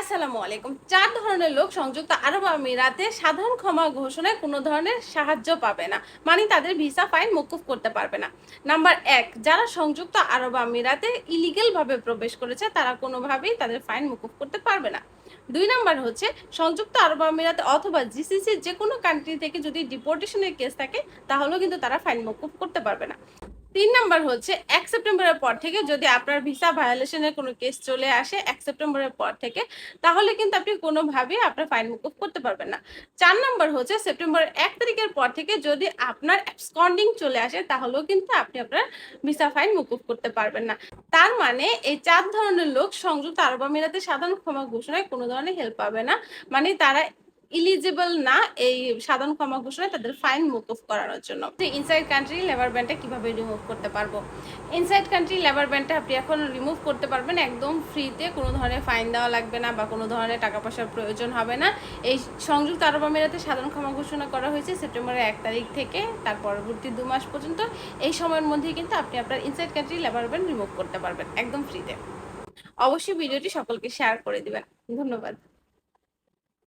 আসসালামু আলাইকুম। চার ধরনের লোক সংযুক্ত আরব আমিরাতে সাধারণ ক্ষমা ঘোষণায় কোনো ধরনের সাহায্য পাবে না মানে তাদের ভিসা ফাইন মকুফ করতে পারবে না। নাম্বার এক, যারা সংযুক্ত আরব আমিরাতে ইলিগেল ভাবে প্রবেশ করেছে, তারা কোনোভাবেই তাদের ফাইন মকুফ করতে পারবে না। দুই নাম্বার হচ্ছে, সংযুক্ত আরব আমিরাতে অথবা জিসিসি যে কোনো কান্ট্রি থেকে যদি ডিপোর্টেশনের কেস থাকে, তাহলেও কিন্তু তারা ফাইন মকুফ করতে পারবে না। তিন নাম্বার হচ্ছে, এক সেপ্টেম্বরের পর থেকে যদি আপনার ভিসা ভায়োলেশনের কোনো কেস চলে আসে এক সেপ্টেম্বরের পর থেকে, তাহলে কিন্তু আপনি কোনোভাবেই আপনার ফাইন মুকুব করতে পারবেন না। চার নাম্বার হচ্ছে, সেপ্টেম্বরের এক তারিখের পর থেকে যদি আপনার অ্যাবসকন্ডিং চলে আসে, তাহলেও কিন্তু আপনি আপনার ভিসা ফাইন মুকুব করতে পারবেন না। তার মানে এই চার ধরনের লোক সংযুক্ত আরব আমিরাতে সাধারণ ক্ষমা ঘোষণায় কোনো ধরনের হেল্প পাবে না। মানে তারা ইলিজিবল না এই সাধারণ ক্ষমা ঘোষণায় তাদের ফাইন মুকুফ করানোর জন্য। ইনসাইড কান্ট্রি লেবার ব্যান্ডটা কীভাবে রিমুভ করতে পারব? ইনসাইড কান্ট্রি লেবার ব্যান্ডটা আপনি এখন রিমুভ করতে পারবেন একদম ফ্রিতে কোনো ধরনের ফাইন দেওয়া লাগবে না বা কোনো ধরনের টাকা পয়সার প্রয়োজন হবে না। এই সংযুক্ত আরব আমিরাতে সাধারণ ক্ষমা ঘোষণা করা হয়েছে সেপ্টেম্বরের এক তারিখ থেকে, তার পরবর্তী দু মাস পর্যন্ত। এই সময়ের মধ্যেই কিন্তু আপনি আপনার inside country labour band remove করতে পারবেন, একদম ফ্রিতে অবশ্যই ভিডিওটি সকলকে শেয়ার করে দিবেন। ধন্যবাদ।